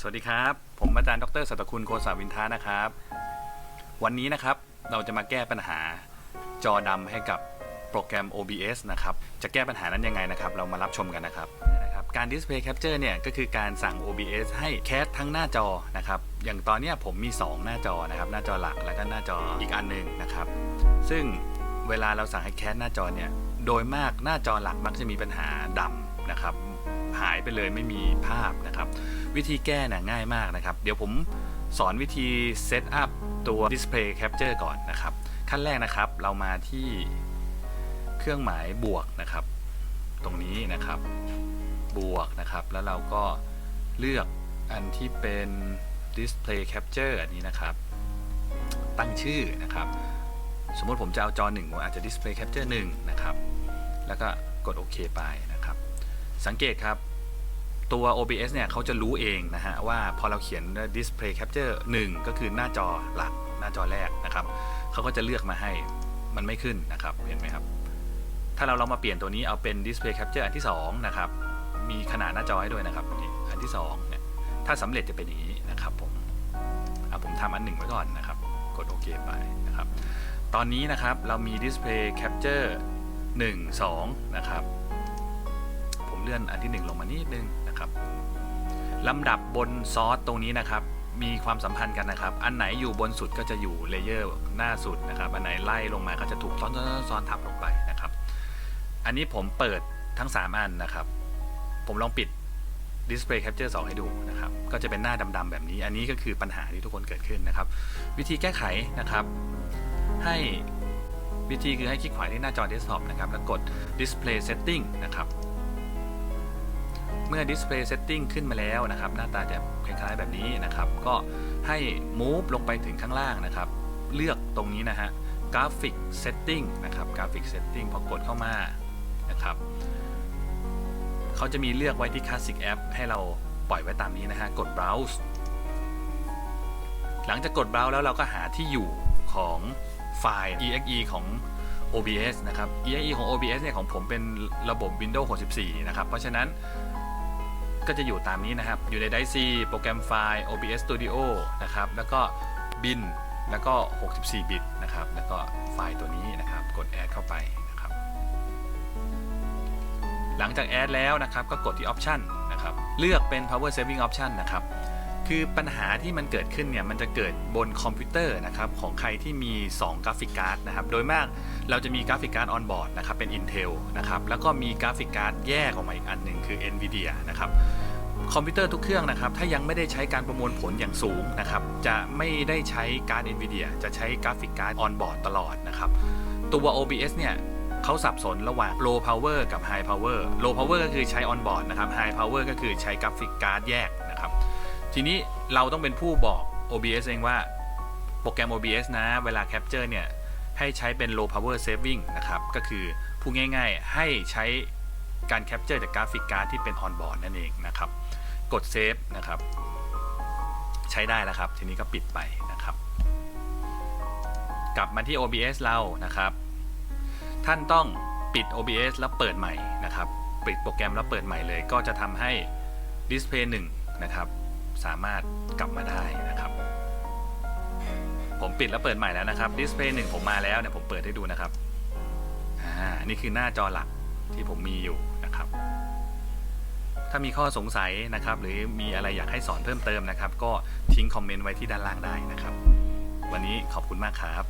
สวัสดีครับ ผมอาจารย์ดรสัตคุณโคสาวินทานะครับ วันนี้นะครับเราจะมาแก้ปัญหาจอดำให้กับโปรแกรม OBS นะครับ จะแก้ปัญหานั้นยังไงนะครับ เรามารับชมกันนะครับนะครับ การ Display Capture เนี่ยก็คือการสั่ง OBS ให้แคสทั้งหน้าจอนะครับ อย่างตอนนี้ผมมี 2 หน้าจอนะครับ หน้าจอหลักแล้วก็หน้าจออีกอันหนึ่งนะครับ ซึ่ง เวลาเราสั่งให้แคสหน้าจอเนี่ย โดยมากหน้าจอหลักมักจะมีปัญหาดำนะครับ หายไปเลยไม่มีภาพนะครับ วิธีแก้น่ะง่ายมากนะครับ เดี๋ยวผมสอนวิธีเซตอัพตัว Display Capture ก่อนนะครับ ขั้นแรกนะครับเรามาที่เครื่องหมายบวกนะครับ ตรงนี้นะครับ บวกนะครับ แล้วเราก็เลือกอันที่เป็น Display Capture อันนี้นะครับ ตั้งชื่อนะครับ สมมติผมจะเอาจอหนึ่งผมอาจจะ Display Capture 1นะครับ แล้วก็กดโอเคไปนะครับ สังเกตครับตัว OBS เนี่ยเขาจะรู้เองนะฮะว่าพอเราเขียน Display Capture 1 ก็คือหน้าจอหลักหน้าจอแรกนะครับเขาก็จะเลือกมาให้มันไม่ขึ้นนะครับเห็นไหมครับ ถ้าเราลองมาเปลี่ยนตัวนี้เอาเป็น Display Capture อันที่2นะครับมีขนาดหน้าจอให้ด้วยนะครับอันที่2เนี่ยถ้าสำเร็จจะเป็นอย่างนี้นะครับผมอะผมทำอันหนึ่งไว้ก่อนนะครับ กดโอเคไปนะครับ ตอนนี้นะครับเรามี Display Capture 1 2 นะครับ ผมเลื่อนอันที่ 1 ลงมานิดนึงนะครับลำดับบนซอสตรงนี้นะครับ มีความสัมพันธ์กันนะครับ อันไหนอยู่บนสุดก็จะอยู่เลเยอร์หน้าสุดนะครับ อันไหนไล่ลงมาก็จะถูกซ้อนซ้อนซ้อนทับลงไปนะครับ อันนี้ผมเปิดทั้ง 3 อันนะครับ ผมลองปิด Display Capture 2 ให้ดูนะครับ ก็จะเป็นหน้าดำๆแบบนี้ อันนี้ก็คือปัญหาที่ทุกคนเกิดขึ้นนะครับ วิธีแก้ไขนะครับ ให้วิธีคือให้คลิกขวาที่หน้าจอเดสก์ท็อปนะครับแล้วกด Display Setting นะครับ เมื่อ Display Setting ขึ้นมาแล้วนะครับ หน้าตาจะคล้ายๆแบบนี้นะครับ ก็ให้ move ลงไปถึงข้างล่างนะครับ เลือกตรงนี้นะฮะ Graphic Setting นะครับ Graphic Setting พอกดเข้ามานะครับเขาจะมีเลือกไว้ที่ Classic App ให้เราปล่อยไว้ตามนี้นะฮะ กด Browse หลังจากกด Browse แล้วเราก็หาที่อยู่ของ ไฟล์ exe ของ OBS นะครับ exe ของ OBS เนี่ยของผมเป็นระบบ Windows 64 นะครับ เพราะฉะนั้นก็จะอยู่ตามนี้นะครับ อยู่ใน Dice C โปรแกรมไฟล์ OBS Studio นะครับ แล้วก็ bin แล้วก็ 64 บิตนะครับ แล้วก็ไฟล์ตัวนี้นะครับ กด add เข้าไปนะครับ หลังจาก add แล้วนะครับ ก็กดที่ option นะครับ เลือกเป็น power saving option นะครับ คือปัญหาที่มันเกิดขึ้นเนี่ยมันจะเกิดบนคอมพิวเตอร์นะครับของใครที่มี 2 กราฟิกการ์ดนะครับโดยมากเราจะมีกราฟิกการ์ดออนบอร์ดนะครับเป็น Intel นะครับแล้วก็มีกราฟิกการ์ดแยกออกมาอีกอันหนึ่งคือ NVIDIA นะครับคอมพิวเตอร์ทุกเครื่องนะครับถ้ายังไม่ได้ใช้การประมวลผลอย่างสูงนะครับจะไม่ได้ใช้การ์ด NVIDIA จะใช้กราฟิกการ์ดออนบอร์ดตลอดนะครับตัว OBS เนี่ยเขาสับสนระหว่าง low power กับ high power low power ก็คือใช้ on board นะครับ high power ก็คือใช้กราฟิกการ์ดแยก ทีนี้เราต้องเป็นผู้บอก OBS เองว่าโปรแกรม OBS นะ เวลา Capture เนี่ย ให้ใช้เป็น low power saving นะครับ ก็คือพูดง่ายๆ ให้ใช้การ Capture จากกราฟิกการ์ดที่เป็น on board นั่นเองนะครับ กด Save นะครับ ใช้ได้แล้วครับ ทีนี้ก็ปิดไปนะครับ กลับมาที่ OBS เรานะครับ ท่านต้องปิด OBS แล้วเปิดใหม่นะครับ ปิดโปรแกรมแล้วเปิดใหม่เลย ก็จะทำให้ Display 1 นะครับ สามารถกลับมาได้นะครับ ผมปิดแล้วเปิดใหม่แล้วนะครับดิสเพย์หนึ่งผมมาแล้วเนี่ยผมเปิดให้ดูนะครับอ่านี่คือหน้าจอหลักที่ผมมีอยู่นะครับ ถ้ามีข้อสงสัยนะครับ หรือมีอะไรอยากให้สอนเพิ่มเติมนะครับ ก็ทิ้งคอมเมนต์ไว้ที่ด้านล่างได้นะครับ วันนี้ขอบคุณมากครับ